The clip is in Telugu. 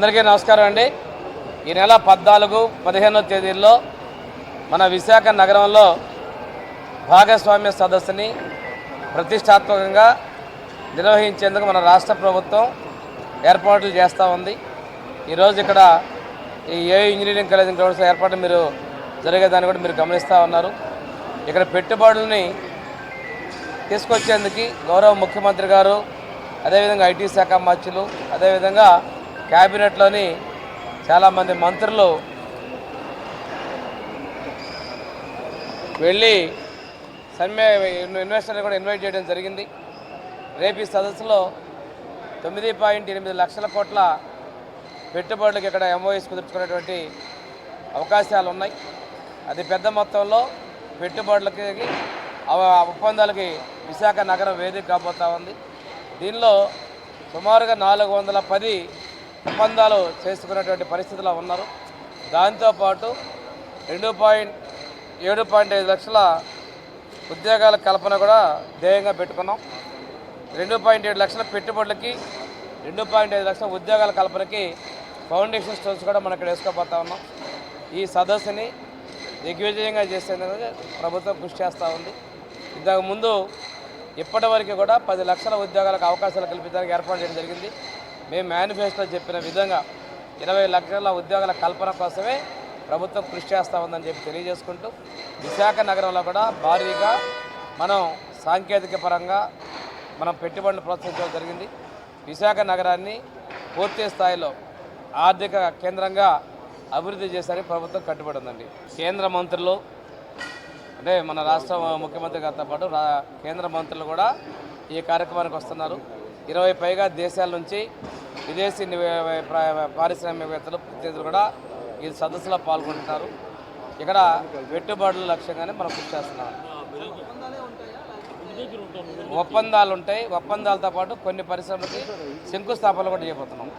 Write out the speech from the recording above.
అందరికీ నమస్కారం అండి. ఈ నెల పద్నాలుగు పదిహేనో తేదీల్లో మన విశాఖ నగరంలో భాగస్వామ్య సదస్సుని ప్రతిష్టాత్మకంగా నిర్వహించేందుకు మన రాష్ట్ర ప్రభుత్వం ఏర్పాట్లు చేస్తూ ఉంది. ఈరోజు ఇక్కడ ఈ ఏ ఇంజనీరింగ్ కాలేజ్ గ్రౌండ్స్ ఏర్పాటు మీరు జరిగేదాన్ని కూడా మీరు గమనిస్తూ ఉన్నారు. ఇక్కడ పెట్టుబడుల్ని తీసుకొచ్చేందుకు గౌరవ ముఖ్యమంత్రి గారు అదేవిధంగా ఐటీ శాఖ మంత్రులు అదేవిధంగా క్యాబినెట్లోని చాలామంది మంత్రులు వెళ్ళి సమ్మె ఇన్వెస్టర్ని కూడా ఇన్వైట్ చేయడం జరిగింది. రేపు ఈ సదస్సులో తొమ్మిది పాయింట్ ఎనిమిది లక్షల కోట్ల పెట్టుబడులకు ఇక్కడ ఎంఓఎస్ కుదుర్చుకునేటువంటి అవకాశాలు ఉన్నాయి. అది పెద్ద మొత్తంలో పెట్టుబడులకి ఒప్పందాలకి విశాఖ నగరం వేదిక కాబోతా ఉంది. దీనిలో సుమారుగా నాలుగు వందల పది ఒప్పందాలు చేసుకున్నటువంటి పరిస్థితిలో ఉన్నారు. దాంతోపాటు రెండు పాయింట్ ఏడు పాయింట్ ఐదు లక్షల ఉద్యోగాల కల్పన కూడా ధ్యేయంగా పెట్టుకున్నాం. రెండు పాయింట్ ఏడు లక్షల పెట్టుబడులకి రెండు పాయింట్ ఐదు లక్షల ఉద్యోగాల కల్పనకి ఫౌండేషన్ స్టోన్స్ కూడా మనం ఇక్కడ వేసుకోబోతా ఉన్నాం. ఈ సదస్సుని దిగ్విజయంగా చేసేందుకు ప్రభుత్వం కృషి చేస్తూ ఉంది. ఇంతకుముందు ఇప్పటివరకు ఇప్పటి వరకు కూడా పది లక్షల ఉద్యోగాలకు అవకాశాలు కల్పించడానికి ఏర్పాటు చేయడం జరిగింది. మేము మేనిఫెస్టో చెప్పిన విధంగా ఇరవై లక్షల ఉద్యోగాల కల్పన కోసమే ప్రభుత్వం కృషి చేస్తూ ఉందని చెప్పి తెలియజేసుకుంటూ విశాఖ నగరంలో కూడా భారీగా మనం సాంకేతిక పరంగా మనం పెట్టుబడులు ప్రోత్సహించడం జరిగింది. విశాఖ నగరాన్ని పూర్తి స్థాయిలో ఆర్థిక కేంద్రంగా అభివృద్ధి చేశారని ప్రభుత్వం కట్టుబడి ఉందండి కేంద్ర మంత్రులు అంటే మన రాష్ట్ర ముఖ్యమంత్రి గారితో పాటు కేంద్ర మంత్రులు కూడా ఈ కార్యక్రమానికి వస్తున్నారు. ఇరవై పైగా దేశాల నుంచి విదేశీ ప్ర- పారిశ్రామికవేత్తలు ప్రతినిధులు కూడా ఈ సదస్సులో పాల్గొంటున్నారు. ఇక్కడ పెట్టుబడుల లక్ష్యంగానే మనం కృషి చేస్తున్నాం. ఒప్పందాలు ఉంటాయి. ఒప్పందాలతో పాటు కొన్ని పరిశ్రమలకి శంకుస్థాపనలు కూడా చేయబోతున్నాం.